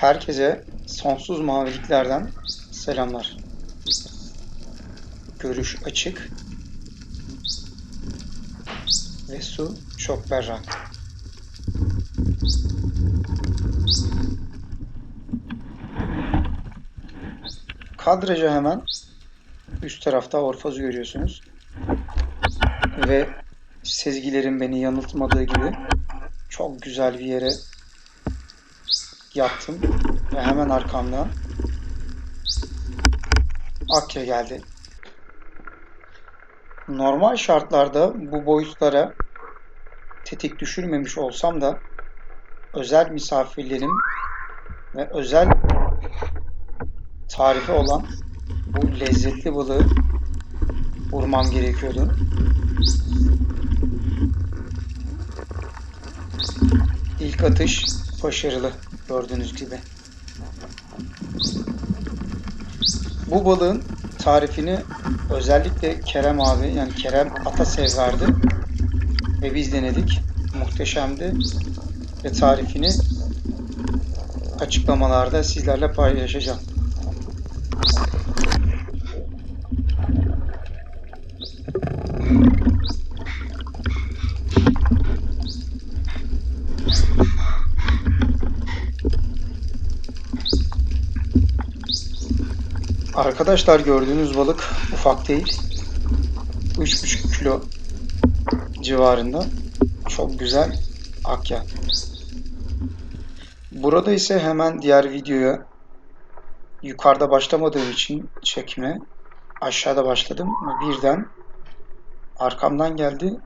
Herkese sonsuz maviliklerden selamlar. Görüş açık ve su çok berrak. Kadraja hemen üst tarafta Orfaz'ı görüyorsunuz. Ve sezgilerim beni yanıltmadığı gibi çok güzel bir yere yattım ve hemen arkamdan Akya geldi. Normal şartlarda bu boyutlara tetik düşürmemiş olsam da özel misafirlerim ve özel tarifi olan bu lezzetli balığı vurmam gerekiyordu. İlk atış başarılı gördüğünüz gibi. Bu balığın tarifini özellikle Kerem abi yani Kerem Atasev verdi ve biz denedik. Muhteşemdi ve tarifini açıklamalarda sizlerle paylaşacağım. Arkadaşlar gördüğünüz balık ufak değil. 3,5 kilo civarında. Çok güzel akya. Burada ise hemen diğer videoya yukarıda başlamadığım için çekme aşağıda başladım. Birden arkamdan geldi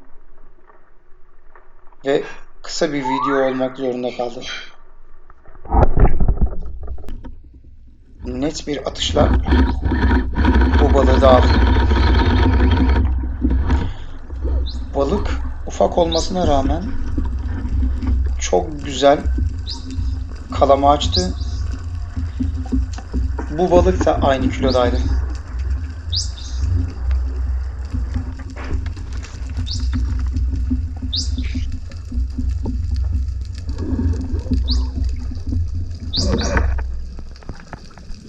ve kısa bir video olmak zorunda kaldı. Net bir atışla bu balığı da aldım. Balık ufak olmasına rağmen çok güzel kalama açtı. Bu balık da aynı kilodaydı.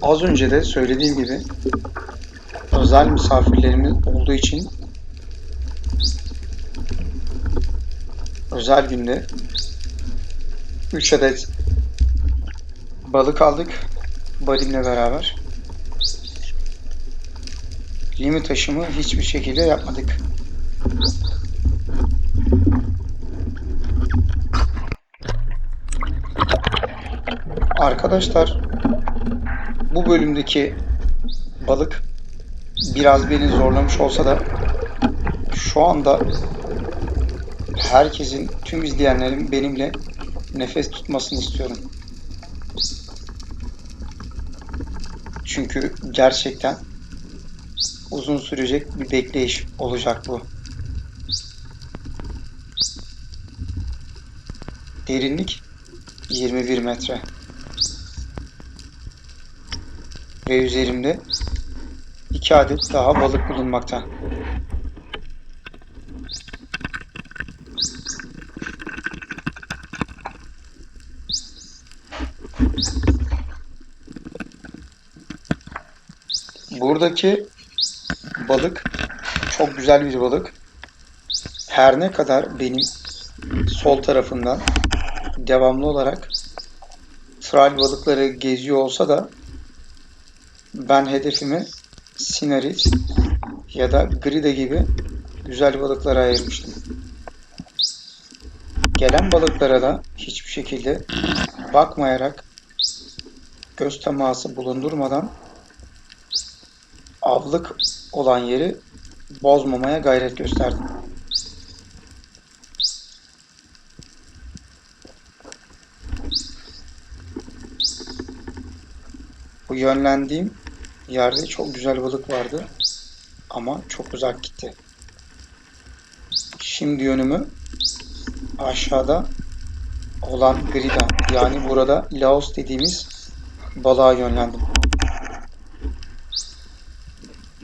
Az önce de söylediğim gibi özel misafirlerimiz olduğu için özel günde 3 adet balık aldık balimle beraber. Limi taşımı hiçbir şekilde yapmadık. Arkadaşlar bu bölümdeki balık biraz beni zorlamış olsa da şu anda herkesin, tüm izleyenlerin benimle nefes tutmasını istiyorum. Çünkü gerçekten uzun sürecek bir bekleyiş olacak bu. Derinlik 21 metre. Ve üzerimde iki adet daha balık bulunmakta. Buradaki balık çok güzel bir balık. Her ne kadar benim sol tarafından devamlı olarak tral balıkları geziyor olsa da ben hedefimi sinarit ya da grida gibi güzel balıklara ayırmıştım. Gelen balıklara da hiçbir şekilde bakmayarak göz teması bulundurmadan avlık olan yeri bozmamaya gayret gösterdim. Bu yönlendiğim yerde çok güzel balık vardı ama çok uzak gitti. Şimdi yönümü aşağıda olan grida yani burada Laos dediğimiz balığa yönlendim.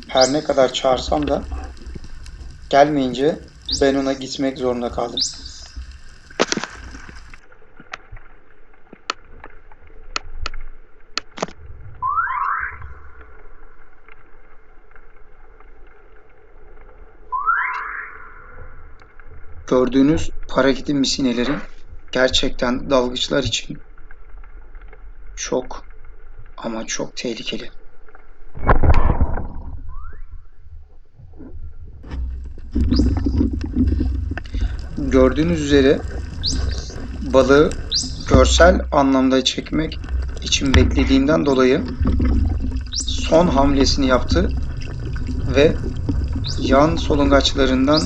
Her ne kadar çağırsam da gelmeyince ben ona gitmek zorunda kaldım. Gördüğünüz parakiti misineleri gerçekten dalgıçlar için çok ama çok tehlikeli. Gördüğünüz üzere balığı görsel anlamda çekmek için beklediğimden dolayı son hamlesini yaptı ve yan solungaçlarından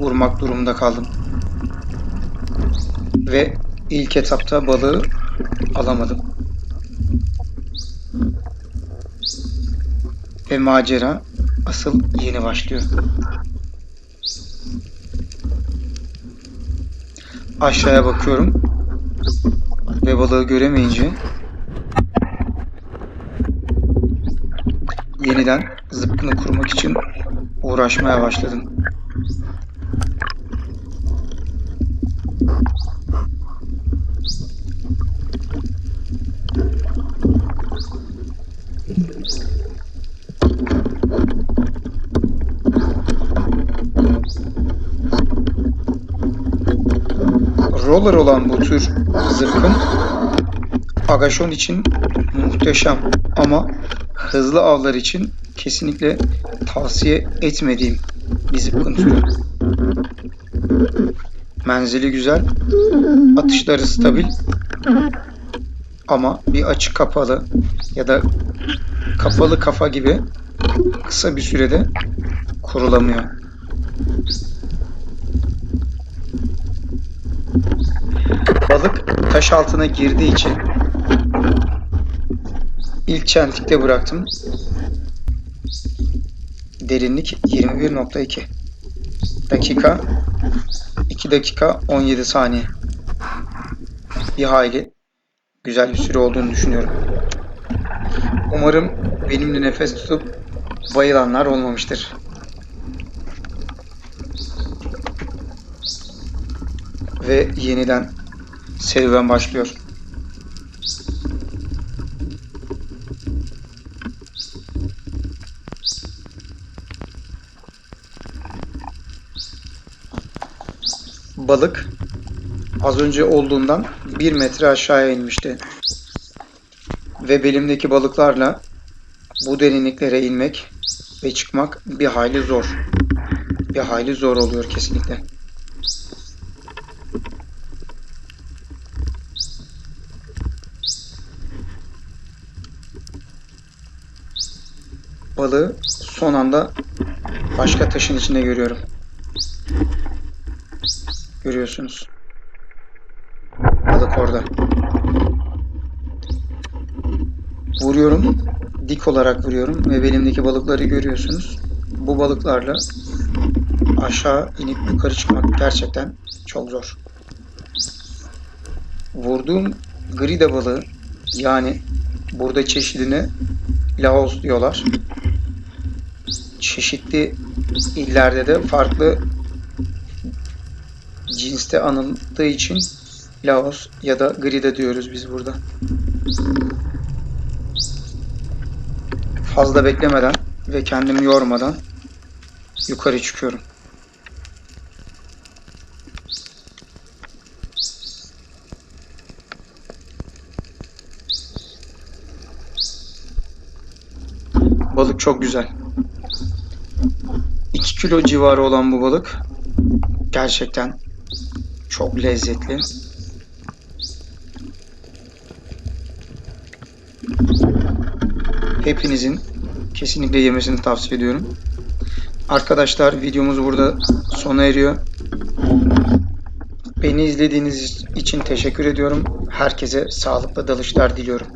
vurmak durumunda kaldım. Ve ilk etapta balığı alamadım. Ve macera asıl yeni başlıyor. Aşağıya bakıyorum ve balığı göremeyince yeniden zıpkını kurmak için uğraşmaya başladım. Roller olan bu tür zıpkın agaşon için muhteşem ama hızlı avlar için kesinlikle tavsiye etmediğim bir zıpkın türü. Menzili güzel, atışları stabil ama bir açık kapalı ya da kapalı kafa gibi kısa bir sürede kurulamıyor. Balık taş altına girdiği için ilk çentikte bıraktım. Derinlik 21.2 dakika 2 dakika 17 saniye. Bir hayli güzel bir süre olduğunu düşünüyorum. Umarım benimle nefes tutup bayılanlar olmamıştır. Ve yeniden serüven başlıyor. Balık az önce olduğundan 1 metre aşağıya inmişti. Ve belimdeki balıklarla bu derinliklere inmek ve çıkmak bir hayli zor. Bir hayli zor oluyor kesinlikle. Balığı son anda başka taşın içinde görüyorum. Görüyorsunuz. Balık orada. Vuruyorum. Dik olarak vuruyorum ve belimdeki balıkları görüyorsunuz. Bu balıklarla aşağı inip yukarı çıkmak gerçekten çok zor. Vurduğum grida balığı yani burada çeşidine Laos diyorlar. Çeşitli illerde de farklı cinste anıldığı için Laos ya da Grida diyoruz biz burada. Fazla beklemeden ve kendimi yormadan yukarı çıkıyorum. Balık çok güzel. 2 kilo civarı olan bu balık gerçekten çok lezzetli. Hepinizin kesinlikle yemesini tavsiye ediyorum. Arkadaşlar videomuz burada sona eriyor. Beni izlediğiniz için teşekkür ediyorum. Herkese sağlıklı dalışlar diliyorum.